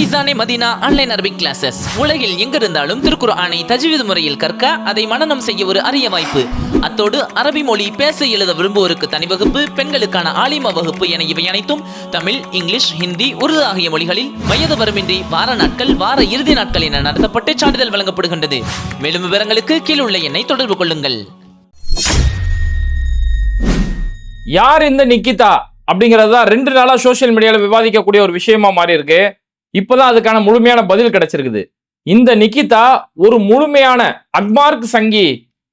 Faizane Madina online Arabic classes உலகில் எங்கிருந்தாலும் திருக்குர்ஆனை தஜ்வீத் முறையில் கற்க அதை மனநம் செய்ய ஒரு அரிய வாய்ப்பு. அத்தோடு அரபி மொழி பேச எழுத விரும்புவோருக்கு தனி வகுப்பு பெண்களுக்கான ஆலிமா வகுப்பு என இவை அனைத்தும் தமிழ் இங்கிலீஷ் ஹிந்தி உருது ஆகிய மொழிகளில் வயது வரமின்றி வார நாட்கள் வார இறுதி நாட்கள் என நடத்தப்பட்டு சான்றிதழ் வழங்கப்படுகின்றது. மேலும் விவரங்களுக்கு கீழ் உள்ள எண்ணை தொடர்பு கொள்ளுங்கள். யார் இந்த நிக்கிதா? அப்படிங்கிறது தான் ரெண்டு நாளா சோஷியல் மீடியால விவாதிக்கக்கூடிய ஒரு விஷயமா மாறி இருக்கு இப்போதான் அதுக்கான முழுமையான பதில் கிடைச்சிருக்குது. இந்த நிக்கிதா ஒரு முழுமையான அக்மார்க் சங்கி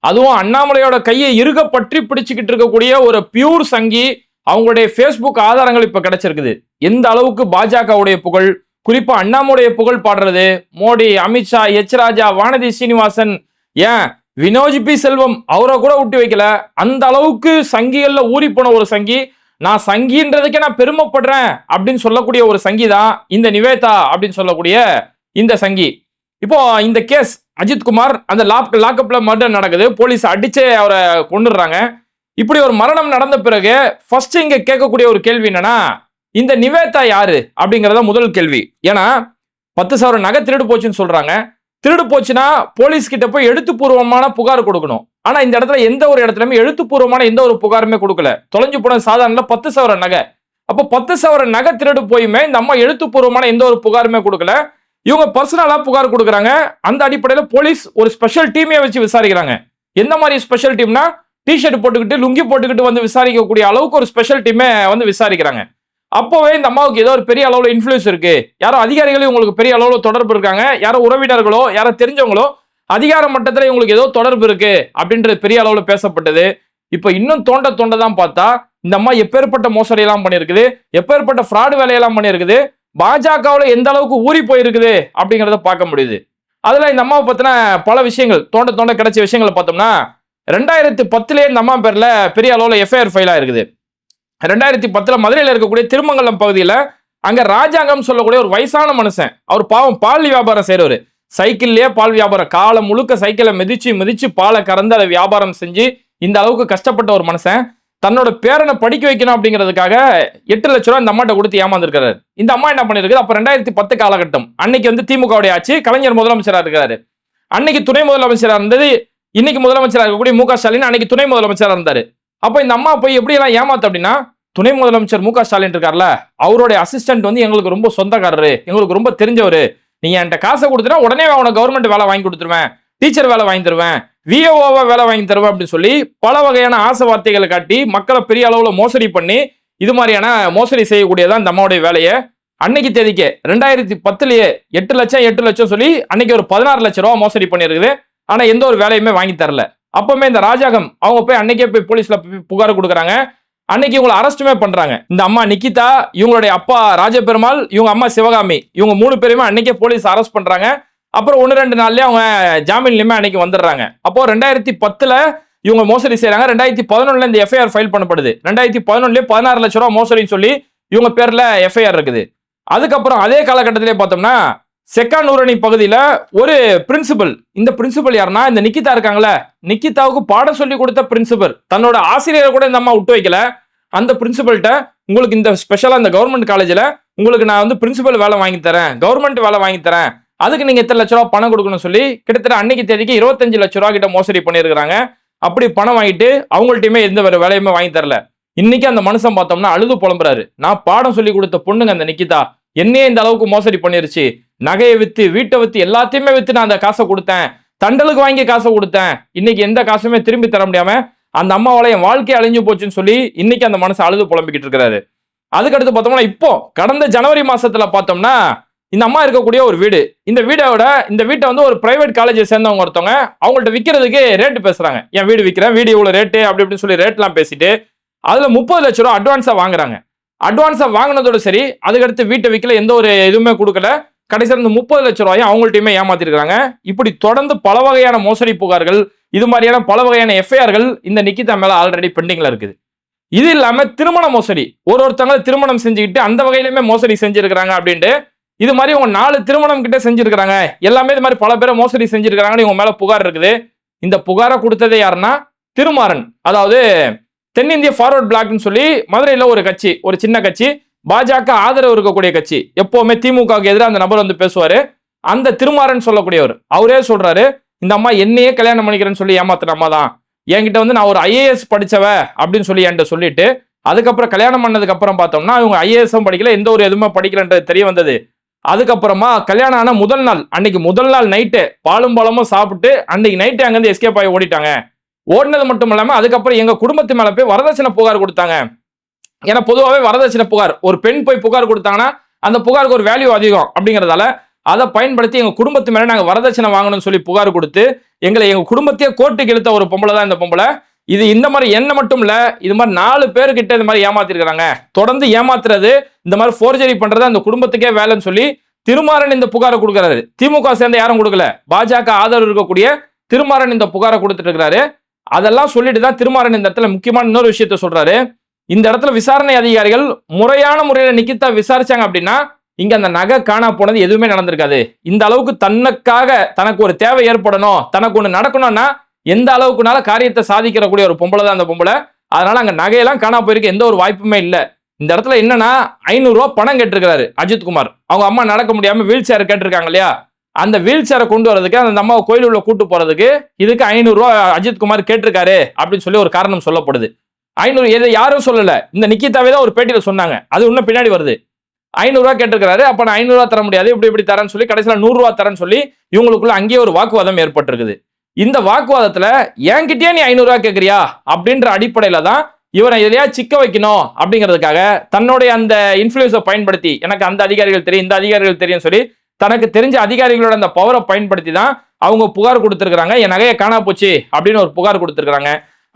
அதுவும் அண்ணாமலையோட கையை இருக பற்றி பிடிச்சுக்கிட்டு இருக்கக்கூடிய ஒரு பியூர் சங்கி அவங்களுடைய ஃபேஸ்புக் ஆதாரங்கள் இப்போ கிடைச்சிருக்குது. எந்த அளவுக்கு பாஜகவுடைய புகழ் குறிப்பா அண்ணாமுடைய புகழ் பாடுறது? மோடி அமித்ஷா எச் ராஜா வானதி சீனிவாசன் ஏன்? வினோஜ் பி செல்வம் அவரை கூட விட்டு வைக்கல. அந்த அளவுக்கு சங்கிகள்ல ஊறி போன ஒரு சங்கி நான் சங்கின்றதுக்கே நான் பெருமைப்படுறேன் அப்படின்னு சொல்லக்கூடிய ஒரு சங்கி தான் இந்த நிவேதா அப்படின்னு சொல்லக்கூடிய இந்த சங்கி. இப்போ இந்த கேஸ் அஜித் குமார் அந்த லாக் லாக்அப்ல மர்டர் நடக்குது. போலீஸ் அடிச்சே அவரை கொண்டுடுறாங்க இப்படி ஒரு மரணம் நடந்த பிறகு ஃபர்ஸ்ட் இங்க கேட்கக்கூடிய ஒரு கேள்வி என்னன்னா இந்த நிவேதா யாரு? அப்படிங்கறத முதல் கேள்வி. ஏன்னா பத்து சவரம் நகை திருடு போச்சுன்னு சொல்றாங்க. திருடு போச்சுன்னா போலீஸ் கிட்ட போய் எழுத்துப்பூர்வமான புகார் கொடுக்கணும். ஆனா இந்த இடத்துல எந்த ஒரு இடத்துலயுமே எழுத்துப்பூர்வமான எந்த ஒரு புகாருமே கொடுக்கல. தொலைஞ்சு போன சாதாரண பத்து சவர நகை. அப்போ பத்து சவர நகை திருடு போயுமே இந்த அம்மா எழுத்துப்பூர்வமான எந்த ஒரு புகாருமே கொடுக்கல. இவங்க பர்சனலா புகார் கொடுக்குறாங்க. அந்த அடிப்படையில போலீஸ் ஒரு ஸ்பெஷல் டீமே வச்சு விசாரிக்கிறாங்க. எந்த மாதிரி ஸ்பெஷல் டீம்னா டிஷர்ட் போட்டுக்கிட்டு லுங்கி போட்டுக்கிட்டு வந்து விசாரிக்கக்கூடிய அளவுக்கு ஒரு ஸ்பெஷல் டீமே வந்து விசாரிக்கிறாங்க. அப்போவே இந்த அம்மாவுக்கு ஏதோ ஒரு பெரிய அளவில் இன்ஃப்ளூயன்ஸ் இருக்கு. யாரோ அதிகாரிகளும் உங்களுக்கு பெரிய அளவில் தொடர்பு இருக்காங்க. யாரோ உறவினர்களோ யாரோ தெரிஞ்சவங்களோ அதிகார மட்டத்தில் இவங்களுக்கு ஏதோ தொடர்பு இருக்கு அப்படின்றது பெரிய அளவில் பேசப்பட்டது. இப்போ இன்னும் தோண்ட தோண்ட தான் பார்த்தா இந்த அம்மா எப்பேற்பட்ட மோசடி எல்லாம் பண்ணியிருக்குது எப்பேற்பட்ட ஃப்ராடு வேலையெல்லாம் பண்ணியிருக்குது பாஜகவில் எந்த அளவுக்கு ஊறி போயிருக்குது அப்படிங்கிறத பார்க்க முடியுது. அதில் இந்த அம்மாவை பற்றின பல விஷயங்கள் தோண்ட தோண்ட கிடைச்ச விஷயங்களை பார்த்தோம்னா ரெண்டாயிரத்து பத்துலேயே இந்த அம்மா பேரில் பெரிய அளவில் எஃப்ஐஆர் ஃபைல் ஆயிருக்குது ரெண்டாயிரத்தி பத்தில் மதுரையில் இருக்கக்கூடிய திருமங்கலம் பகுதியில் அங்கே ராஜாங்கம் சொல்லக்கூடிய ஒரு வயசான மனுஷன். அவர் பாவம் பால் வியாபாரம் செய்கிறவர் சைக்கிள்லேயே பால் வியாபாரம். காலம் முழுக்க சைக்கிளை மிதிச்சு மிதிச்சு பாலை கறந்து அதை வியாபாரம் செஞ்சு இந்த அளவுக்கு கஷ்டப்பட்ட ஒரு மனுஷன். தன்னோட பேரனை படிக்க வைக்கணும் அப்படிங்கிறதுக்காக எட்டு லட்ச ரூபா இந்த அம்மாட்ட கொடுத்து ஏமாந்துருக்காரு இந்த அம்மா என்ன பண்ணிருக்கு அப்போ ரெண்டாயிரத்தி பத்து காலகட்டம். அன்னைக்கு வந்து திமுகவுடைய ஆட்சி கலைஞர் முதலமைச்சராக இருக்கிறாரு. அன்னைக்கு துணை முதலமைச்சராக இருந்தது இன்னைக்கு முதலமைச்சராக இருக்கக்கூடிய மு க ஸ்டாலின் அன்னைக்கு துணை முதலமைச்சராக இருந்தார். அப்போ இந்த அம்மா போய் எப்படி எல்லாம் ஏமாத்து அப்படின்னா துணை முதலமைச்சர் மு க ஸ்டாலின் இருக்கார்ல அவருடைய அசிஸ்டன்ட் வந்து எங்களுக்கு ரொம்ப சொந்தக்காரரு எங்களுக்கு ரொம்ப தெரிஞ்சவர். நீ என்கிட்ட காசை கொடுத்தனா உடனே உனக்கு கவர்மெண்ட் வேலை வாங்கி கொடுத்துருவேன் டீச்சர் வேலை வாங்கி தருவேன் விஓவா வேலை வாங்கி தருவேன் அப்படின்னு சொல்லி பல வகையான ஆசை வார்த்தைகளை காட்டி மக்களை பெரிய அளவில் மோசடி பண்ணி இது மாதிரியான மோசடி செய்யக்கூடியதான் இந்த அம்மாவுடைய வேலையை. அன்னைக்கு தேதிக்கு ரெண்டாயிரத்தி பத்துலயே எட்டு லட்சம் எட்டு லட்சம் சொல்லி அன்னைக்கு ஒரு பதினாறு லட்சம் ரூபா மோசடி பண்ணியிருக்குது. ஆனால் எந்த ஒரு வேலையுமே வாங்கி தரல. அப்பவுமே இந்த ராஜாகம் அவங்க போய் அன்னைக்கே போய் போலீஸ்ல புகார் கொடுக்குறாங்க. அன்னைக்கு இவங்களை அரெஸ்ட்டுமே பண்றாங்க. இந்த அம்மா நிக்கிதா இவங்களுடைய அப்பா ராஜபெருமாள் இவங்க அம்மா சிவகாமி. இவங்க மூணு பேருமே அன்னைக்கே போலீஸ் அரெஸ்ட் பண்றாங்க. அப்புறம் ஒன்று ரெண்டு நாள்லயே அவங்க ஜாமீன்லயுமே அன்னைக்கு வந்துடுறாங்க. அப்போ ரெண்டாயிரத்தி பத்துல இவங்க மோசடி செய்யறாங்க ரெண்டாயிரத்தி பதினொன்னுல இந்த எஃப்ஐஆர் ஃபைல் பண்ணப்படுது. ரெண்டாயிரத்தி பதினொன்னுலயே பதினாறு லட்ச ரூபா மோசடின்னு சொல்லி இவங்க பேர்ல எஃப்ஐஆர் இருக்குது. அதுக்கப்புறம் அதே காலகட்டத்திலே பார்த்தோம்னா செக்கானூரணி பகுதியில் ஒரு பிரின்சிபல் இந்த பிரின்சிபல் யாருன்னா இந்த நிக்கிதா இருக்காங்களே நிக்கிதாவுக்கு பாடம் சொல்லி கொடுத்த பிரின்சிபல் தன்னோட ஆசிரியரை கூட இந்த அம்மா விட்டு வைக்கல. அந்த பிரின்சிபல்கிட்ட உங்களுக்கு இந்த ஸ்பெஷலாக இந்த கவர்மெண்ட் காலேஜில் உங்களுக்கு நான் வந்து பிரின்சிபல் வேலை வாங்கி தரேன் கவர்மெண்ட் வேலை வாங்கி தரேன். அதுக்கு நீங்கள் எத்தனை லட்ச ரூபா பணம் கொடுக்கணும்னு சொல்லி கிட்டத்தட்ட அன்னைக்கு தேதிக்கு இருபத்தஞ்சு லட்ச ரூபா கிட்ட மோசடி பண்ணியிருக்கிறாங்க. அப்படி பணம் வாங்கிட்டு அவங்கள்ட்டையுமே எந்த வேற வேலையுமே வாங்கி தரல. இன்னைக்கு அந்த மனுஷன் பார்த்தோம்னா அழுது புலம்புறாரு. நான் பாடம் சொல்லி கொடுத்த பொண்ணுங்க அந்த நிக்கிதா. என்னையே இந்த அளவுக்கு மோசடி பண்ணிருச்சு. நகையை வித்து வீட்டை வித்து எல்லாத்தையுமே வித்து நான் அந்த காசை கொடுத்தேன். தண்டலுக்கு வாங்கி காசை கொடுத்தேன். இன்னைக்கு எந்த காசுமே திரும்பி தர முடியாம அந்த அம்மாவால என் வாழ்க்கை அழிஞ்சு போச்சுன்னு சொல்லி இன்னைக்கு அந்த மனசு அழுது புலம்பிக்கிட்டு இருக்கிறாரு. அதுக்கடுத்து பார்த்தோம்னா இப்போ கடந்த ஜனவரி மாசத்துல பார்த்தோம்னா இந்த அம்மா இருக்கக்கூடிய ஒரு வீடு. இந்த வீடோட இந்த வீட்டை வந்து ஒரு பிரைவேட் காலேஜை சேர்ந்தவங்க ஒருத்தவங்க அவங்கள்ட்ட விற்கிறதுக்கு ரேட்டு பேசுறாங்க. என் வீடு விற்கிறேன் வீடு இவ்வளோ ரேட்டு அப்படி இப்படின்னு சொல்லி ரேட்லாம் பேசிட்டு அதுல முப்பது லட்ச ரூபா அட்வான்ஸா வாங்குறாங்க. அட்வான்ஸா வாங்கினதோட சரி அதுக்கடுத்து வீட்டை விற்கல எந்த ஒரு இதுவுமே கொடுக்கல. கடைசியில் இந்த முப்பது லட்ச ரூபாயும் அவங்கள்ட்டையுமே ஏமாத்திருக்காங்க இப்படி தொடர்ந்து பல வகையான மோசடி புகார்கள் இது மாதிரியான பல வகையான எஃப்ஐஆர்கள் இந்த நிக்கிதா மேல ஆல்ரெடி பெண்டிங்ல இருக்குது. இது இல்லாம திருமண மோசடி. ஒரு ஒருத்தவங்க திருமணம் செஞ்சுக்கிட்டு அந்த வகையிலுமே மோசடி செஞ்சிருக்கிறாங்க அப்படின்ட்டு இது மாதிரி உங்க நாலு திருமணம் கிட்ட செஞ்சிருக்கிறாங்க. எல்லாமே இது மாதிரி பல பேரை மோசடி செஞ்சிருக்கிறாங்கன்னு இவங்க மேல புகார் இருக்குது. இந்த புகாரை கொடுத்ததே யாருன்னா திருமாறன். அதாவது தென்னிந்திய ஃபார்வர்ட் பிளாக்னு சொல்லி மதுரையில் ஒரு கட்சி ஒரு சின்ன கட்சி. பாஜக ஆதரவு இருக்கக்கூடிய கட்சி. எப்பவுமே திமுகவுக்கு எதிராக அந்த நபர் வந்து பேசுவாரு. அந்த திருமாறன் சொல்லக்கூடியவர். அவரே சொல்றாரு இந்த அம்மா என்னையே கல்யாணம் பண்ணிக்கிறேன்னு சொல்லி ஏமாத்தின அம்மா தான். என்கிட்ட வந்து நான் ஒரு ஐஏஎஸ் படிச்சவ அப்படின்னு சொல்லி என்கிட்ட சொல்லிட்டு அதுக்கப்புறம் கல்யாணம் பண்ணதுக்கு அப்புறம் பார்த்தோம்னா அவங்க ஐஏஎஸும் படிக்கல எந்த ஒரு எதுவுமே படிக்கலன்றது தெரிய வந்தது. அதுக்கப்புறமா கல்யாணம் ஆன முதல் நாள் அன்னைக்கு முதல் நாள் நைட்டு பாலும் பழமும் சாப்பிட்டு அன்னைக்கு நைட்டு அங்கேருந்து எஸ்கேப் ஆகி ஓடிட்டாங்க. ஓடினது மட்டும் இல்லாமல் அதுக்கப்புறம் எங்க குடும்பத்து மேல போய் வரதட்சணை புகார் கொடுத்தாங்க. ஏன்னா பொதுவாகவே வரதட்சணை புகார். ஒரு பெண் போய் புகார் கொடுத்தாங்கன்னா அந்த புகாருக்கு ஒரு வேல்யூ அதிகம் அப்படிங்கிறதால அதை பயன்படுத்தி எங்கள் குடும்பத்து மேலே நாங்கள் வரதட்சணை வாங்கணும்னு சொல்லி புகார் கொடுத்து எங்களை எங்கள் குடும்பத்தையே கோர்ட்டுக்கு இழுத்த ஒரு பொம்பளை தான் இந்த பொம்பளை. இது இந்த மாதிரி என்ன மட்டும் இல்லை இது மாதிரி நாலு பேர்கிட்ட இந்த மாதிரி ஏமாத்திருக்கிறாங்க. தொடர்ந்து ஏமாத்துறது இந்த மாதிரி ஃபோர்ஜரி பண்ணுறது அந்த குடும்பத்துக்கே வேலைன்னு சொல்லி திருமாறன் இந்த புகாரை கொடுக்குறாரு. திமுக சேர்ந்த யாரும் கொடுக்கல. பாஜக ஆதரவு இருக்கக்கூடிய திருமாறன் இந்த புகாரை கொடுத்துட்டு இருக்கிறாரு. அதெல்லாம் சொல்லிட்டு தான் திருமாறன் இந்த இடத்துல முக்கியமான இன்னொரு விஷயத்த சொல்றாரு. இந்த இடத்துல விசாரணை அதிகாரிகள் முறையான முறையில் நிக்கிதா விசாரிச்சாங்க அப்படின்னா இங்க அந்த நகை காணா போனது எதுவுமே நடந்திருக்காது. இந்த அளவுக்கு தனக்காக தனக்கு ஒரு தேவை ஏற்படணும் தனக்கு ஒன்று நடக்கணும்னா எந்த அளவுக்குனால காரியத்தை சாதிக்கிறக்கூடிய ஒரு பொம்பளை தான் அந்த பொம்பளை. அதனால அங்க நகையெல்லாம் காணா போயிருக்க எந்த ஒரு வாய்ப்புமே இல்லை. இந்த இடத்துல என்னன்னா ஐநூறு ரூபா பணம் கேட்டிருக்கிறாரு அஜித் குமார். அவங்க அம்மா நடக்க முடியாம வீல் சேர் கேட்டிருக்காங்க இல்லையா? அந்த வீல் சேரை கொண்டு வரதுக்கு அந்த அம்மாவை கோயில் உள்ள கூட்டு போறதுக்கு இதுக்கு ஐநூறு ரூபா கேட்டிருக்காரு அப்படின்னு சொல்லி ஒரு காரணம் சொல்லப்படுது. ஐநூறு இதை யாரும் சொல்லலை. இந்த நிக்கிதாவே தான் ஒரு பேட்டியில் சொன்னாங்க. அது இன்னும் பின்னாடி வருது. ஐநூறுரூவா கேட்டிருக்கிறாரு. அப்போ நான் ஐநூறுரூவா தர முடியாது. இப்படி இப்படி தரேன்னு சொல்லி கடைசியில் நூறுரூவா தரேன்னு சொல்லி இவங்களுக்குள்ள அங்கேயே ஒரு வாக்குவாதம் ஏற்பட்டிருக்குது. இந்த வாக்குவாதத்தில் என்கிட்டயே நீ ஐநூறுரூவா கேட்குறியா அப்படின்ற அடிப்படையில் தான் இவரை எதையா சிக்க வைக்கணும் அப்படிங்கிறதுக்காக தன்னுடைய அந்த இன்ஃப்ளூயன்ஸை பயன்படுத்தி எனக்கு அந்த அதிகாரிகள் தெரியும் இந்த அதிகாரிகள் தெரியும் சொல்லி தனக்கு தெரிஞ்ச அதிகாரிகளோட அந்த பவரை பயன்படுத்தி தான் அவங்க புகார் கொடுத்துருக்குறாங்க. என் நகையை காணா போச்சு அப்படின்னு ஒரு புகார் கொடுத்துருக்குறாங்க.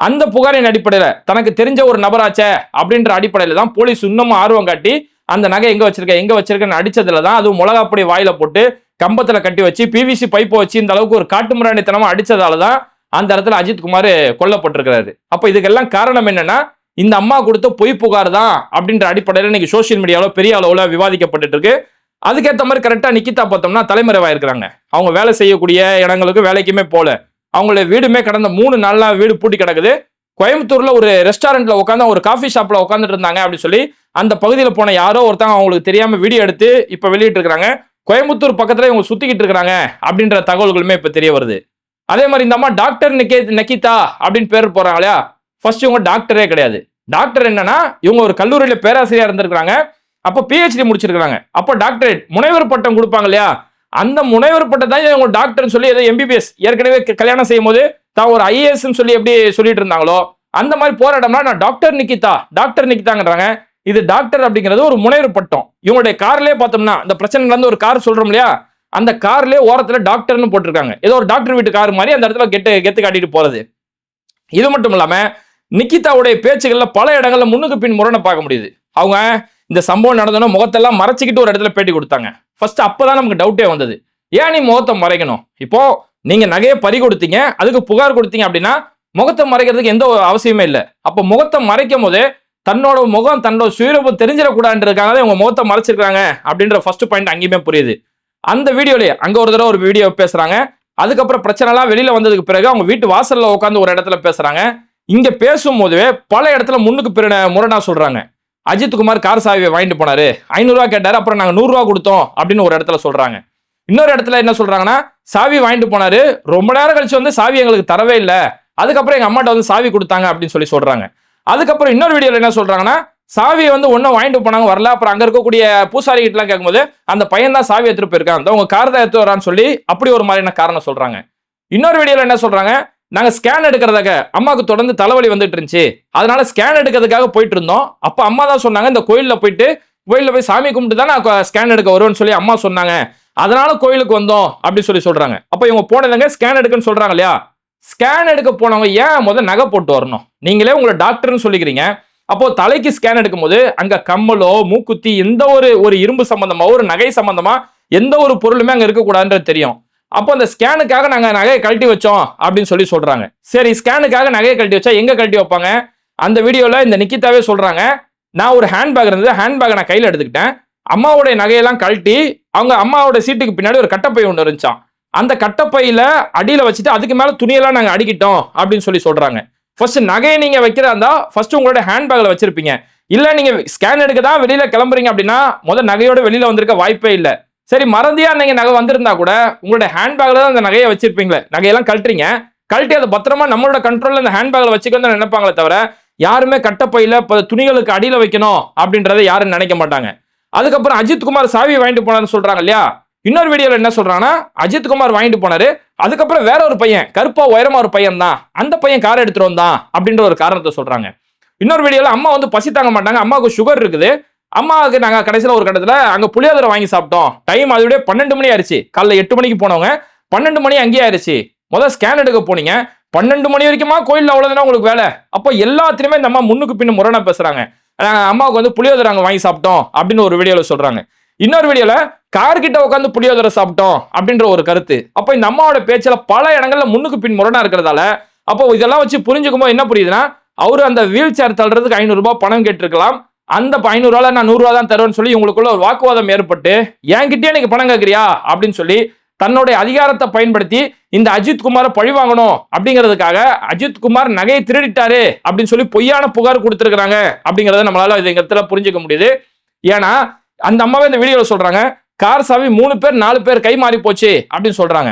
அந்த புகாரின் அடிப்படையில. தனக்கு தெரிஞ்ச ஒரு நபராச்சே அப்படின்ற அடிப்படையில தான் போலீஸ் இன்னமும் ஆர்வம் காட்டி அந்த நகை எங்க வச்சிருக்க எங்க வச்சிருக்கன்னு அடிச்சதுல தான் அதுவும் மிளகாப்பொடி வாயில போட்டு கம்பத்துல கட்டி வச்சு பிவிசி பைப்பை வச்சு இந்த அளவுக்கு ஒரு காட்டு மிராண்டித்தனமா அடிச்சதால தான் அந்த இடத்துல அஜித் குமார் கொல்லப்பட்டிருக்கிறாரு. அப்ப இதுக்கெல்லாம் காரணம் என்னன்னா இந்த அம்மா கொடுத்த பொய் புகார் தான் அப்படின்ற அடிப்படையில் இன்னைக்கு சோஷியல் மீடியாவில் பெரிய அளவில் விவாதிக்கப்பட்டு இருக்கு. அதுக்கேற்ற மாதிரி கரெக்டாக நிக்கிதா பார்த்தோம்னா தலைமறைவாயிருக்கிறாங்க. அவங்க வேலை செய்யக்கூடிய இடங்களுக்கு வேலைக்குமே போல. அவங்களுடைய வீடுமே கடந்த மூணு நாளாக வீடு பூட்டி கிடக்குது. கோயம்புத்தூர்ல ஒரு ரெஸ்டாரண்ட்ல உட்காந்து ஒரு காஃபி ஷாப்ல உட்காந்துட்டு இருந்தாங்க அப்படின்னு சொல்லி அந்த பகுதியில் போன யாரோ ஒருத்தவங்க அவங்களுக்கு தெரியாம வீடியோ எடுத்து இப்ப வெளியிட்டு இருக்கிறாங்க கோயம்புத்தூர் பக்கத்துல இவங்க சுத்திக்கிட்டு இருக்கிறாங்க அப்படின்ற தகவல்களுமே இப்ப தெரிய வருது. அதே மாதிரி இந்த அம்மா டாக்டர் நிக்கே நக்கிதா அப்படின்னு பேர் போறாங்க இல்லையா? ஃபர்ஸ்ட் இவங்க டாக்டரே கிடையாது. டாக்டர் என்னன்னா இவங்க ஒரு கல்லூரியில பேராசிரியர் இருந்திருக்கிறாங்க. அப்போ பிஹெச்டி முடிச்சிருக்கிறாங்க. அப்போ டாக்டரேட் முனைவர் பட்டம் கொடுப்பாங்க இல்லையா? அந்த முனைவர் பட்டம் தான் இவங்க டாக்டர்னு சொல்லி ஏதோ எம்பிபிஎஸ் ஏற்கனவே கல்யாணம் செய்யும் போது தான் ஒரு ஐஏஎஸ் சொல்லி எப்படி சொல்லிட்டு இருந்தாங்களோ அந்த மாதிரி போராட்டம்னா நான் டாக்டர் நிக்கிதா டாக்டர் நிக்கிதாங்கிறாங்க இது டாக்டர் அப்படிங்கிறது ஒரு முனைவர் பட்டம். இவங்களுடைய கார்லயே பார்த்தோம்னா இந்த பிரச்சனை வந்து ஒரு கார் சொல்றோம் இல்லையா? அந்த கார்லயே ஓரத்துல டாக்டர்னு போட்டிருக்காங்க. ஏதோ ஒரு டாக்டர் வீட்டு கார் மாதிரி அந்த இடத்துல கெட்டு கெத்து காட்டிட்டு போறது. இது மட்டும் இல்லாம நிக்கிதாவுடைய பேச்சுகள்ல பல இடங்கள்ல முன்னுக்கு பின் முரணை பார்க்க முடியுது. அவங்க இந்த சம்பவம் நடந்தோன்னா முகத்தெல்லாம் மறைச்சிக்கிட்டு ஒரு இடத்துல பேட்டி கொடுத்தாங்க. ஃபர்ஸ்ட் அப்போதான் நமக்கு டவுட்டே வந்தது. ஏன் நீ முகத்தை மறைக்கணும்? இப்போ நீங்க நகையை பறி கொடுத்தீங்க அதுக்கு புகார் கொடுத்தீங்க அப்படின்னா முகத்தை மறைக்கிறதுக்கு எந்த ஒரு அவசியமே இல்லை. அப்போ முகத்தை மறைக்கும் போது தன்னோட முகம் தன்னோட சுயரூபம் தெரிஞ்சிடக்கூடாதுன்றதுக்காக தான் இவங்க முகத்தை மறைச்சிருக்காங்க அப்படின்ற ஃபர்ஸ்ட் பாயிண்ட் அங்கேயுமே புரியுது. அந்த வீடியோலயே அங்க ஒரு தடவை ஒரு வீடியோ பேசுறாங்க. அதுக்கப்புறம் பிரச்சனைலாம் வெளியில வந்ததுக்கு பிறகு அவங்க வீட்டு வாசல்ல உட்காந்து ஒரு இடத்துல பேசுறாங்க. இங்க பேசும்போதுவே பல இடத்துல முன்னுக்கு பிற முரணா சொல்றாங்க. அஜித் குமார் கார் சாவியை வாங்கிட்டு போனாரு. ஐநூறுரூவா கேட்டார் அப்புறம் நாங்கள் நூறுரூவா கொடுத்தோம் அப்படின்னு ஒரு இடத்துல சொல்கிறாங்க இன்னொரு இடத்துல என்ன சொல்கிறாங்கன்னா சாவி வாங்கிட்டு போனாரு. ரொம்ப நேரம் கழிச்சு வந்து சாவி எங்களுக்கு தரவே இல்லை. அதுக்கப்புறம் எங்கள் அம்மாட்ட வந்து சாவி கொடுத்தாங்க அப்படின்னு சொல்லி சொல்கிறாங்க அதுக்கப்புறம் இன்னொரு வீடியோல என்ன சொல்றாங்கன்னா சாவியை வந்து ஒன்றும் வாங்கிட்டு போனாங்க வரல. அப்புறம் அங்கே இருக்கக்கூடிய பூசாரி கிட்டலாம் கேட்கும்போது அந்த பையன் தான் சாவி எடுத்துட்டு போயிருக்கான். அந்த உங்க கார் தான் எடுத்து வரான்னு சொல்லி அப்படி ஒரு மாதிரியான காரணம் சொல்கிறாங்க இன்னொரு வீடியோவில் என்ன சொல்கிறாங்க நாங்கள் ஸ்கேன் எடுக்கிறதாக அம்மாவுக்கு தொடர்ந்து தலைவலி வந்துட்டு இருந்துச்சு. அதனால ஸ்கேன் எடுக்கிறதுக்காக போயிட்டு இருந்தோம். அப்போ அம்மா தான் சொன்னாங்க இந்த கோயிலில் போயிட்டு கோயிலில் போய் சாமி கும்பிட்டு தான் நான் ஸ்கேன் எடுக்க வருவேன்னு சொல்லி அம்மா சொன்னாங்க. அதனால கோயிலுக்கு வந்தோம் அப்படி சொல்லி சொல்றாங்க. அப்போ இவங்க போனதுங்க ஸ்கேன் எடுக்கன்னு சொல்றாங்க இல்லையா? ஸ்கேன் எடுக்க போனவங்க ஏன் முதல் நகை போட்டு வரணும்? நீங்களே உங்களை டாக்டர்னு சொல்லிக்கிறீங்க. அப்போ தலைக்கு ஸ்கேன் எடுக்கும்போது அங்க கம்மலோ மூக்குத்தி எந்த ஒரு ஒரு இரும்பு சம்பந்தமா ஒரு நகை சம்பந்தமா எந்த ஒரு பொருளுமே அங்க இருக்கக்கூடாதுன்றது தெரியும். அப்போ அந்த ஸ்கேனுக்காக நாங்கள் நகையை கழட்டி வச்சோம் அப்படின்னு சொல்லி சொல்கிறாங்க சரி ஸ்கேனுக்காக நகையை கழட்டி வச்சா எங்கே கழட்டி வைப்பாங்க? அந்த வீடியோவில் இந்த நிக்கிதாவே சொல்கிறாங்க நான் ஒரு ஹேண்ட்பேக் இருந்தது. ஹேண்ட்பேக்கை நான் கையில் எடுத்துக்கிட்டேன். அம்மாவுடைய நகையெல்லாம் கழட்டி அவங்க அம்மாவோட சீட்டுக்கு பின்னாடி ஒரு கட்டப்பை ஒன்று இருந்துச்சான் அந்த கட்டப்பையில் அடியில் வச்சுட்டு அதுக்கு மேலே துணியெல்லாம் நாங்கள் அடிக்கிட்டோம் அப்படின்னு சொல்லி சொல்கிறாங்க ஃபர்ஸ்ட் நகையை நீங்கள் வைக்கிறதா இருந்தால் ஃபர்ஸ்ட் உங்களோட ஹேண்ட்பேக்கில் வச்சிருப்பீங்க. இல்லை நீங்கள் ஸ்கேன் எடுக்க தான் வெளியில் கிளம்புறீங்க அப்படின்னா முதல் நகையோட வெளியில் வந்திருக்க வாய்ப்பே இல்லை. சரி மறந்தியா நீங்க நகை வந்திருந்தா கூட உங்களோட ஹேண்ட்பேக்ல தான் அந்த நகையை வச்சிருப்பீங்களே. நகையெல்லாம் கழட்டுறீங்க. கழட்டி அதை பத்திரமா நம்மளோட கண்ட்ரோல்ல அந்த ஹேண்ட்பேக்ல வச்சுக்கணும் நினைப்பாங்களே தவிர யாருமே கட்டப்பையில இப்போ துணிகளுக்கு அடியில வைக்கணும் அப்படின்றத யாரும் நினைக்க மாட்டாங்க. அதுக்கப்புறம் அஜித்குமார் சாவி வாங்கிட்டு போனாருன்னு சொல்றாங்க இல்லையா? இன்னொரு வீடியோல என்ன சொல்றாங்கன்னா அஜித்குமார் வாங்கிட்டு போனாரு. அதுக்கப்புறம் வேற ஒரு பையன் கருப்பா உயரமா ஒரு பையன் தான். அந்த பையன் கார் எடுத்துட்டு வந்தான் அப்படின்ற ஒரு காரணத்தை சொல்றாங்க. இன்னொரு வீடியோல அம்மா வந்து பசி தாங்க மாட்டாங்க. அம்மாவுக்கு சுகர் இருக்குது. அம்மாவுக்கு நாங்கள் கடைசியில் ஒரு கட்டத்தில் அங்கே புளியோதரை வாங்கி சாப்பிட்டோம். டைம் அதோடய பன்னெண்டு மணி ஆயிடுச்சு காலைல எட்டு மணிக்கு போனவங்க பன்னெண்டு மணி அங்கேயே ஆயிடுச்சு முதல் ஸ்கேன் எடுக்க போனீங்க. பன்னெண்டு மணி வரைக்குமா கோயிலில் அவ்வளோதானே உங்களுக்கு வேலை? அப்போ எல்லாத்துலயுமே இந்த அம்மா முன்னுக்கு பின்ன முரணை பேசுகிறாங்க நாங்கள் அம்மாவுக்கு வந்து புளியோதரை அங்கே வாங்கி சாப்பிட்டோம் அப்படின்னு ஒரு வீடியோவில் சொல்கிறாங்க இன்னொரு வீடியோவில் கார்கிட்ட உட்காந்து புளியோதரை சாப்பிட்டோம் அப்படின்ற ஒரு கருத்து. அப்போ இந்த அம்மாவோட பேச்சில் பல இடங்களில் முன்னுக்கு பின் முரணாக இருக்கிறதால அப்போ இதெல்லாம் வச்சு புரிஞ்சுக்கும்போது என்ன புரியுதுன்னா அவர் அந்த வீல் சேர் தள்ளுறதுக்கு ஐநூறுரூபா பணம் கேட்டிருக்கலாம். அந்த ஐநூறு நான் நூறுரூவா தான் தருவேன்னு சொல்லி இவங்களுக்குள்ள ஒரு வாக்குவாதம் ஏற்பட்டு என்கிட்டயே எனக்கு பணம் கேட்குறியா? அப்படின்னு சொல்லி தன்னுடைய அதிகாரத்தை பயன்படுத்தி இந்த அஜித் குமாரை பழி வாங்கணும் அப்படிங்கிறதுக்காக அஜித் குமார் நகையை திருடிட்டாரு அப்படின்னு சொல்லி பொய்யான புகார் கொடுத்திருக்கிறாங்க அப்படிங்கிறத நம்மளால இந்த இடத்துல புரிஞ்சுக்க முடியுது. ஏன்னா அந்த அம்மாவே இந்த வீடியோவில் சொல்றாங்க கார் சாவி மூணு பேர் நாலு பேர் கை மாறி போச்சு அப்படின்னு சொல்றாங்க.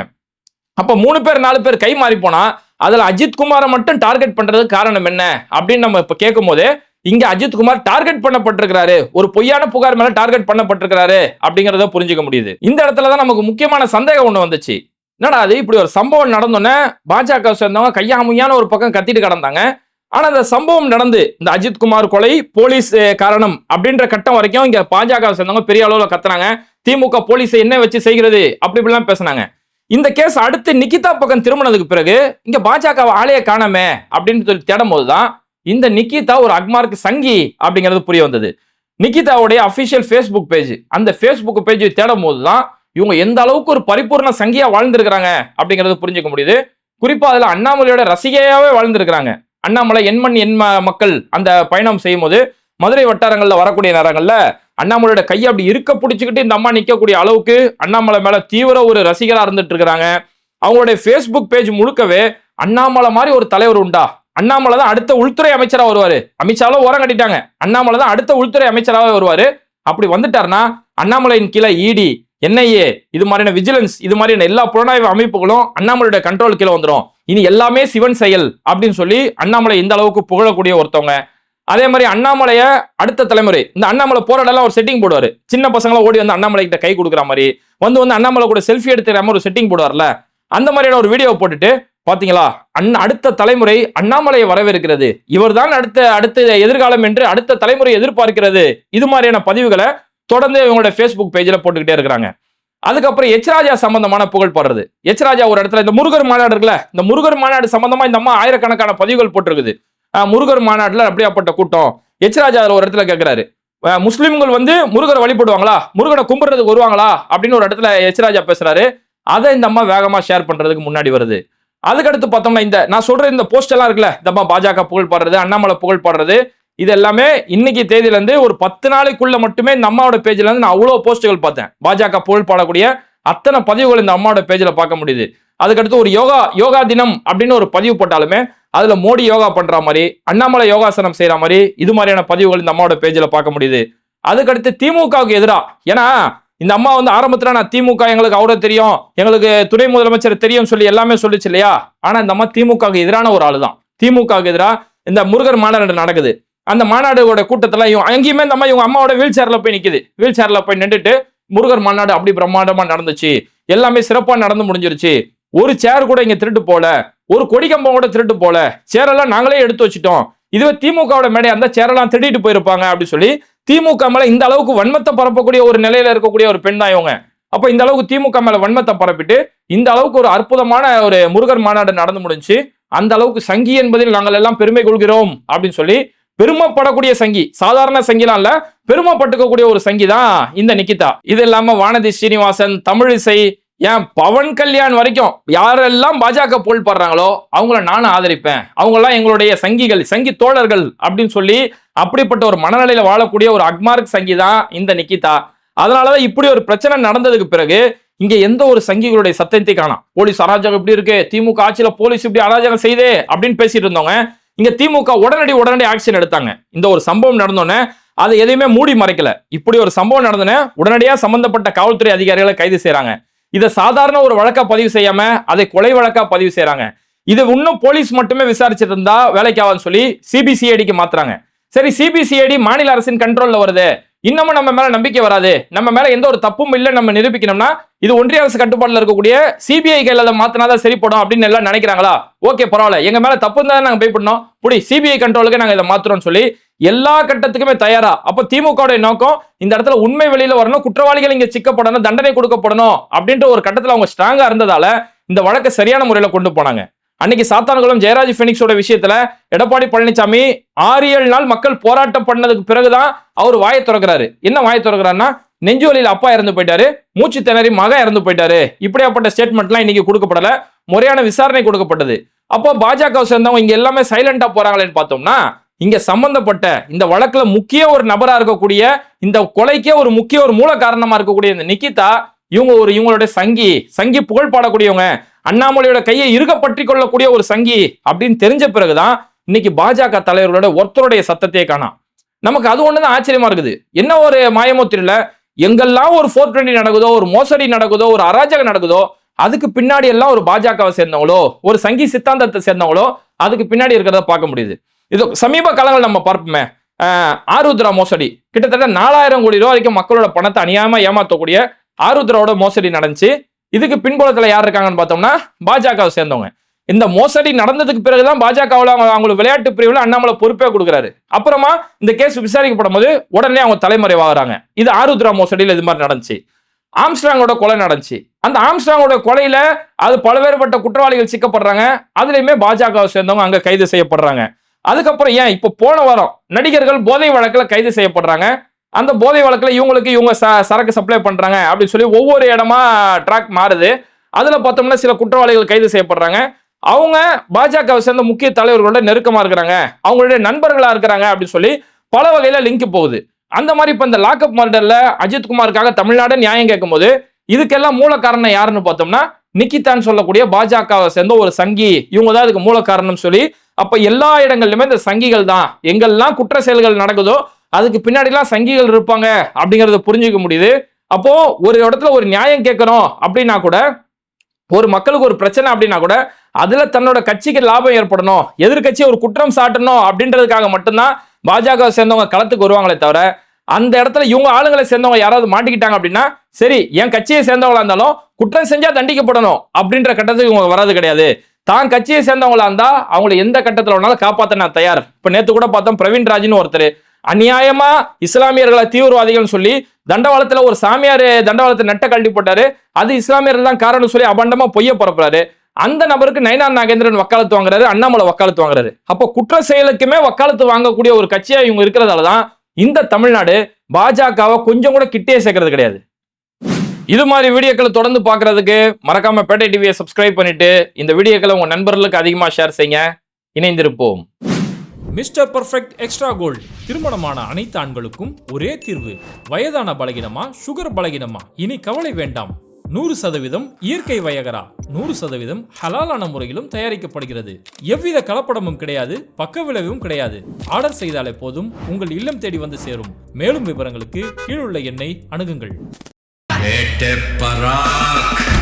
அப்ப மூணு பேர் நாலு பேர் கை மாறி போனா அதுல அஜித் குமாரை மட்டும் டார்கெட் பண்றதுக்கு காரணம் என்ன? அப்படின்னு நம்ம இப்ப கேட்கும் போது இங்க அஜித் குமார் டார்கெட் பண்ணப்பட்டிருக்கிறாரு. ஒரு பொய்யான புகார் மேல டார்கெட் பண்ணப்பட்டிருக்கிறாரு அப்படிங்கறத புரிஞ்சுக்க முடியுது. இந்த இடத்துல தான் நமக்கு முக்கியமான சந்தேகம் ஒண்ணு வந்துச்சு. என்னடா அது? இப்படி ஒரு சம்பவம் நடந்தோன்னே பாஜக சேர்ந்தவங்க கையாமையான ஒரு பக்கம் கத்திட்டு கிடந்தாங்க. ஆனா அந்த சம்பவம் நடந்து இந்த அஜித் குமார் கொலை போலீஸ் காரணம் அப்படின்ற கட்டம் வரைக்கும் இங்க பாஜக சேர்ந்தவங்க பெரிய அளவுல கத்துனாங்க. திமுக போலீஸை என்ன வச்சு செய்கிறது? அப்படி இப்படிலாம் பேசுனாங்க. இந்த கேஸ் அடுத்து நிக்கிதா பக்கம் திரும்பினதுக்கு பிறகு இங்க பாஜக ஆலையை காணாமே அப்படின்னு சொல்லி தேடும் போதுதான் இந்த நிக்கிதா ஒரு அக்மார்க் சங்கி அப்படிங்கிறது புரிய வந்தது. நிக்கிதாவுடைய அஃபிஷியல் ஃபேஸ்புக் பேஜ் அந்த ஃபேஸ்புக் பேஜ் தேடும் போது தான் இவங்க எந்த அளவுக்கு ஒரு பரிபூர்ண சங்கியா வாழ்ந்திருக்கிறாங்க அப்படிங்கிறது புரிஞ்சுக்க முடியுது. குறிப்பா அதுல அண்ணாமலையோட ரசிகையாவே வாழ்ந்திருக்கிறாங்க. அண்ணாமலை எண்மண் எண் ம- மக்கள் அந்த பயணம் செய்யும் போது மதுரை வட்டாரங்களில் வரக்கூடிய நேரங்களில் அண்ணாமலையோட கையை அப்படி இருக்க பிடிச்சிக்கிட்டு இந்த அம்மா நிற்கக்கூடிய அளவுக்கு அண்ணாமலை மேலே தீவிர ஒரு ரசிகராக இருந்துட்டு இருக்கிறாங்க. அவங்களுடைய ஃபேஸ்புக் பேஜ் முழுக்கவே அண்ணாமலை மாதிரி ஒரு தலைவர் உண்டா? அண்ணாமலை தான் அடுத்த உள்துறை அமைச்சரா வருவாரு. அமித்ஷாலும் ஓரம் கட்டிட்டாங்க. அண்ணாமலை தான் அடுத்த உள்துறை அமைச்சராக வருவாரு. அப்படி வந்துட்டாருன்னா அண்ணாமலையின் கீழே இடி என்ஐஏ இது மாதிரியான விஜிலன்ஸ் இது மாதிரியான எல்லா புலனாய்வு அமைப்புகளும் அண்ணாமலையோட கண்ட்ரோல் கீழே வந்துடும் இனி எல்லாமே சிவன் செயல் அப்படின்னு சொல்லி அண்ணாமலை இந்த அளவுக்கு புகழக்கூடிய ஒருத்தவங்க. அதே மாதிரி அண்ணாமலைய அடுத்த தலைமுறை இந்த அண்ணாமலை போராடலாம் ஒரு செட்டிங் போடுவாரு. சின்ன பசங்களை ஓடி வந்து அண்ணாமலை கிட்ட கை கொடுக்குற மாதிரி. வந்து வந்து அண்ணாமலை கூட செல்ஃபி எடுத்துக்கிற மாதிரி ஒரு செட்டிங் போடுவார்ல. அந்த மாதிரியான ஒரு வீடியோ போட்டுட்டு பாத்தீங்களா அண்ணா அடுத்த தலைமுறை அண்ணாமலையை வரவேற்கிறது. இவர் தான் அடுத்த அடுத்த எதிர்காலம் என்று அடுத்த தலைமுறை எதிர்பார்க்கிறது. இது மாதிரியான பதிவுகளை தொடர்ந்து இவங்களோட ஃபேஸ்புக் பேஜில் போட்டுக்கிட்டே இருக்கிறாங்க. அதுக்கப்புறம் எச்ராஜா சம்பந்தமான புகழ் பாடுறது. எச்ராஜா ஒரு இடத்துல இந்த முருகர் மாநாடு இருக்குல்ல இந்த முருகர் மாநாடு சம்பந்தமா இந்த அம்மா ஆயிரக்கணக்கான பதிவுகள் போட்டிருக்குது. முருகர் மாநாட்டில் அப்படியாப்பட்ட கூட்டம். எச்ராஜா அதில் ஒரு இடத்துல கேட்கிறாரு முஸ்லீம்கள் வந்து முருகரை வழிபடுவாங்களா? முருகனை கும்பிடுறதுக்கு வருவாங்களா? அப்படின்னு ஒரு இடத்துல எச்ராஜா பேசுறாரு. அதை இந்த அம்மா வேகமா ஷேர் பண்றதுக்கு முன்னாடி வருது. அதுக்கடுத்து பார்த்தோம்னா இந்த நான் சொல்ற இந்த போஸ்ட் எல்லாம் இருக்குல்ல இந்த பாஜக புகழ் பாடுறது அண்ணாமலை புகழ் பாடுறது இது எல்லாமே இன்னைக்கு தேதியிலேருந்து ஒரு பத்து நாளைக்குள்ள மட்டுமே இந்த அம்மாவோட பேஜ்ல இருந்து நான் அவ்வளோ போஸ்ட்டுகள் பார்த்தேன். பாஜக புகழ் பாடக்கூடிய அத்தனை பதிவுகள் இந்த அம்மாவோட பேஜ்ல பார்க்க முடியுது. அதுக்கடுத்து ஒரு யோகா யோகா தினம் அப்படின்னு ஒரு பதிவு போட்டாலுமே அதுல மோடி யோகா பண்ற மாதிரி அண்ணாமலை யோகாசனம் செய்யற மாதிரி இது மாதிரியான பதிவுகள் இந்த அம்மாவோட பேஜ்ல பார்க்க முடியுது. அதுக்கடுத்து திமுகவுக்கு எதிராக ஏன்னா இந்த அம்மா வந்து ஆரம்பத்தில் நான் திமுக எங்களுக்கு அவரை தெரியும் எங்களுக்கு துணை முதலமைச்சர் தெரியும் சொல்லி எல்லாமே சொல்லிச்சு இல்லையா? ஆனால் இந்த அம்மா திமுகவுக்கு எதிரான ஒரு ஆளு தான் திமுகவுக்கு எதிராக இந்த முருகர் மாநாடு நடக்குது. அந்த மாநாடோட கூட்டத்தில் இவங்க அங்கேயுமே இந்த அம்மா இவங்க அம்மாவோட வீல் சேரில் போய் நிற்கிது வீல் சேரில் போய் நின்றுட்டு முருகர் மாநாடு அப்படி பிரம்மாண்டமாக நடந்துச்சு. எல்லாமே சிறப்பாக நடந்து முடிஞ்சிருச்சு. ஒரு சேர் கூட இங்கே திருட்டு போல ஒரு கொடி கம்பம் கூட திருட்டு போல சேரெல்லாம் நாங்களே எடுத்து வச்சுட்டோம். இதுவே திமுகவோட மேடையாக இருந்தால் சேரெல்லாம் திருடிட்டு போயிருப்பாங்க அப்படின்னு சொல்லி திமுக மேல இந்த அளவுக்கு வன்மத்தை பரப்பக்கூடிய ஒரு நிலையில இருக்கக்கூடிய ஒரு பெண் தான் இவங்க. அப்ப இந்த அளவுக்கு திமுக மேல வன்மத்தை பரப்பிட்டு இந்த அளவுக்கு ஒரு அற்புதமான ஒரு முருகர் மாநாடு நடந்து முடிஞ்சு அந்த அளவுக்கு சங்கி என்பதில் நாங்கள் எல்லாம் பெருமை கொள்கிறோம் அப்படின்னு சொல்லி பெருமைப்படக்கூடிய சங்கி சாதாரண சங்கிலாம் இல்ல பெருமைப்பட்டுக்கக்கூடிய ஒரு சங்கி தான் இந்த நிக்கிதா. இது இல்லாம வானதி ஸ்ரீனிவாசன் தமிழிசை ஏன் பவன் கல்யாண் வரைக்கும் யாரெல்லாம் பாஜக போல் படுறாங்களோ அவங்கள நானும் ஆதரிப்பேன். அவங்கெல்லாம் எங்களுடைய சங்கிகள் சங்கி தோழர்கள் அப்படின்னு சொல்லி அப்படிப்பட்ட ஒரு மனநிலையில வாழக்கூடிய ஒரு அக்மார்க் சங்கி தான் இந்த நிக்கிதா. அதனாலதான் இப்படி ஒரு பிரச்சனை நடந்ததுக்கு பிறகு இங்க எந்த ஒரு சங்கிகளுடைய சத்தத்தை காணும். போலீஸ் அராஜகம் இப்படி இருக்கு திமுக ஆட்சியில போலீஸ் இப்படி அராஜகம் செய்தே அப்படின்னு பேசிட்டு இருந்தவங்க இங்க திமுக உடனடி உடனடி ஆக்ஷன் எடுத்தாங்க. இந்த ஒரு சம்பவம் நடந்தோடனே அதை எதையுமே மூடி மறைக்கல. இப்படி ஒரு சம்பவம் நடந்தோடனே உடனடியா சம்பந்தப்பட்ட காவல்துறை அதிகாரிகளை கைது செய்யறாங்க இதை சாதாரண ஒரு வழக்கா பதிவு செய்யாம அதை கொலை வழக்கா பதிவு செய்யறாங்க இது இன்னும் போலீஸ் மட்டுமே விசாரிச்சிட்டு இருந்தா வேலைக்கு ஆகாதுன்னு சொல்லி சிபிசிஐடிக்கு மாத்துறாங்க. சரி சிபிசிஐடி மாநில அரசின் கண்ட்ரோல்ல வருது. இன்னமும் நம்ம மேல நம்பிக்கை வராது. நம்ம மேல எந்த ஒரு தப்பும் இல்லை நம்ம நிரூபிக்கணும்னா இது ஒன்றிய அரசு கட்டுப்பாட்டில் இருக்கக்கூடிய சிபிஐ கையில அதை மாத்தினாதான் சரிப்படும் அப்படின்னு எல்லாம் நினைக்கிறாங்களா? ஓகே பரவாயில்ல. எங்க மேல தப்பு இருந்தா நாங்க போய் பண்ணோம் புடி சிபிஐ கண்ட்ரோலுக்கு நாங்க இதை மாத்துறோம்னு சொல்லி எல்லா கட்டத்துக்குமே தயாரா? அப்ப திமுக நோக்கம் இந்த இடத்துல உண்மை வெளியில வரணும் குற்றவாளிகள் இங்க சிக்கப்படணும் தண்டனை கொடுக்கப்படணும் அப்படின்ற ஒரு கட்டத்துல அவங்க ஸ்ட்ராங்கா இருந்ததால இந்த வழக்கை சரியான முறையில கொண்டு போனாங்க. அன்னைக்கு சாத்தான்குளம் ஜெயராஜ் பினிக்ஸோட விஷயத்துல எடப்பாடி பழனிசாமி ஆறு ஏழு நாள் மக்கள் போராட்டம் பண்ணதுக்கு பிறகுதான் அவர் வாயை திறக்கிறாரு. என்ன வாயை திறக்கிறாருன்னா நெஞ்சு வழியில் அப்பா இறந்து போயிட்டாரு மூச்சு திணறி மகன் இறந்து போயிட்டாரு. இப்படியாப்பட்ட ஸ்டேட்மெண்ட்லாம் இன்னைக்கு கொடுக்கப்படல முறையான விசாரணை கொடுக்கப்பட்டது. அப்போ பாஜக சேர்ந்தவங்க இங்க எல்லாமே சைலண்டா போறாங்களேன்னு பார்த்தோம்னா இங்க சம்பந்தப்பட்ட இந்த வழக்குல முக்கிய ஒரு நபரா இருக்கக்கூடிய இந்த கொலைக்கே ஒரு முக்கிய ஒரு மூல காரணமா இருக்கக்கூடிய இந்த நிக்கிதா இவங்க ஒரு இவங்களுடைய சங்கி சங்கி புகழ் பாடக்கூடியவங்க. அண்ணாமலையோட கையை இருக பற்றி கொள்ளக்கூடிய ஒரு சங்கி அப்படின்னு தெரிஞ்ச பிறகுதான் இன்னைக்கு பாஜக தலைவர்களோட ஒருத்தருடைய சத்தத்தையே காணாம். நமக்கு அது ஒண்ணுதான் ஆச்சரியமா இருக்குது. என்ன ஒரு மாயமோ தெரியல. எங்கெல்லாம் ஒரு ஃபோர் டுவெண்ட்டி நடக்குதோ ஒரு மோசடி நடக்குதோ ஒரு அராஜகம் நடக்குதோ அதுக்கு பின்னாடி எல்லாம் ஒரு பாஜகவை சேர்ந்தவங்களோ ஒரு சங்கி சித்தாந்தத்தை சேர்ந்தவங்களோ அதுக்கு பின்னாடி இருக்கிறத பார்க்க முடியுது. இது சமீப காலங்கள் நம்ம பார்ப்போமே. ஆருத்ரா மோசடி. கிட்டத்தட்ட நாலாயிரம் கோடி ரூபா வரைக்கும் மக்களோட பணத்தை அநியாயமா ஏமாத்தக்கூடிய ஆருத்ராவோட மோசடி நடந்துச்சு. இதுக்கு பின்புலத்துல யார் இருக்காங்கன்னு பார்த்தோம்னா பாஜகவை சேர்ந்தவங்க. இந்த மோசடி நடந்ததுக்கு பிறகுதான் பாஜகவில் அவங்க அவங்களுக்கு விளையாட்டு பிரிவில் அண்ணாமலை பொறுப்பே கொடுக்குறாரு. அப்புறமா இந்த கேஸ் விசாரிக்கப்படும் போது உடனே அவங்க தலைமறைவாகிறாங்க இது ஆருத்ரா மோசடியில் இது மாதிரி நடந்துச்சு. ஆம்ஸ்ட்ராங்கோட கொலை நடந்துச்சு. அந்த ஆம்ஸ்ட்ராங்கோட கொலையில அது பல்வேறுபட்ட குற்றவாளிகள் சிக்கப்படுறாங்க. அதுலயுமே பாஜகவை சேர்ந்தவங்க அங்க கைது செய்யப்படுறாங்க. அதுக்கப்புறம் ஏன் இப்போ போன வாரம் நடிகர்கள் போதை வழக்கில் கைது செய்யப்படுறாங்க. அந்த போதை வழக்கில் இவங்களுக்கு இவங்க ச- சரக்கு சப்ளை பண்ணுறாங்க அப்படின்னு சொல்லி ஒவ்வொரு இடமா ட்ராக் மாறுது. அதில் பார்த்தோம்னா சில குற்றவாளிகள் கைது செய்யப்படுறாங்க. அவங்க பாஜகவை சேர்ந்த முக்கிய தலைவர்களோட நெருக்கமாக இருக்கிறாங்க. அவங்களுடைய நண்பர்களாக இருக்கிறாங்க அப்படின்னு சொல்லி பல வகையில் லிங்க் போகுது. அந்த மாதிரி இப்போ இந்த லாக்அப் மர்டரில் அஜித் குமாருக்காக தமிழ்நாடு நியாயம் கேட்கும்போது இதுக்கெல்லாம் மூல காரணம் யாருன்னு பார்த்தோம்னா நிக்கிதான் சொல்லக்கூடிய பாஜகவை சேர்ந்த ஒரு சங்கி. இவங்க தான் இதுக்கு மூல காரணம் சொல்லி அப்ப எல்லா இடங்கள்லையுமே இந்த சங்கிகள் தான். எங்கெல்லாம் குற்ற செயல்கள் நடக்குதோ அதுக்கு பின்னாடிலாம் சங்கிகள் இருப்பாங்க அப்படிங்கறத புரிஞ்சுக்க முடியுது. அப்போ ஒரு இடத்துல ஒரு நியாயம் கேட்கணும் அப்படின்னா கூட ஒரு மக்களுக்கு ஒரு பிரச்சனை அப்படின்னா கூட அதுல தன்னோட கட்சிக்கு லாபம் ஏற்படணும். எதிர்கட்சி ஒரு குற்றம் சாட்டணும் அப்படின்றதுக்காக மட்டும்தான் பாஜக சேர்ந்தவங்க களத்துக்கு வருவாங்களே தவிர அந்த இடத்துல இவங்க ஆளுங்களை சேர்ந்தவங்க யாராவது மாட்டிக்கிட்டாங்க அப்படின்னா சரி என் கட்சியை சேர்ந்தவங்களா இருந்தாலும் குற்றம் செஞ்சா தண்டிக்கப்படணும் அப்படின்ற கட்டத்துக்கு இவங்க வராது கிடையாது. தான் கட்சியை சேர்ந்தவங்களா இருந்தா அவங்கள எந்த கட்டத்தில் வேணாலும் காப்பாற்ற நான் தயார். இப்ப நேத்து கூட பார்த்தோம் பிரவீன் ராஜ்னு ஒருத்தர். அநியாயமா இஸ்லாமியர்களை தீவிரவாதிகள்னு சொல்லி தண்டவாளத்துல ஒரு சாமியார் தண்டவாளத்தை நெட்ட கழட்டி போட்டாரு. அது இஸ்லாமியர்கள் தான் காரணம் சொல்லி அபண்டமா பொய்ய பரப்புறாரு. அந்த நபருக்கு நயனார் நாகேந்திரன் வக்காலத்து வாங்குறாரு அண்ணாமலை வக்காலத்து வாங்குறாரு. அப்போ குற்ற செயலுக்குமே வக்காலத்து வாங்கக்கூடிய ஒரு கட்சியா இவங்க இருக்கிறதால தான் இந்த தமிழ்நாடு பாஜகவை கொஞ்சம் கூட கிட்டே சேர்க்கறது கிடையாது. இது மாதிரி வீடியோக்களை தொடர்ந்து பார்க்குறதுக்கு மறக்காம பேட்டை டிவியை சப்ஸ்கிரைப் பண்ணிட்டு இந்த வீடியோக்களை உங்க நண்பர்களுக்கு அதிகமாக ஷேர் செய்யுங்க. இணைந்திருப்போம். Mister perfect extra gold. திருமணமான அனைத்து ஆண்களுக்கும் ஒரே தீர்வு. வயதான பலகினமா சுகர் பலகினமா? இனி கவலை வேண்டாம். நூறு சதவீதம் இயற்கை வயகரா? நூறு சதவீதம் ஹலாலான முறையிலும் தயாரிக்கப்படுகிறது. எவ்வித கலப்படமும் கிடையாது பக்க விளைவும் கிடையாது. ஆர்டர் செய்தாலே போதும் உங்கள் இல்லம் தேடி வந்து சேரும். மேலும் விவரங்களுக்கு கீழுள்ள எண்ணை அணுகுங்கள். பேட்ட பராக்.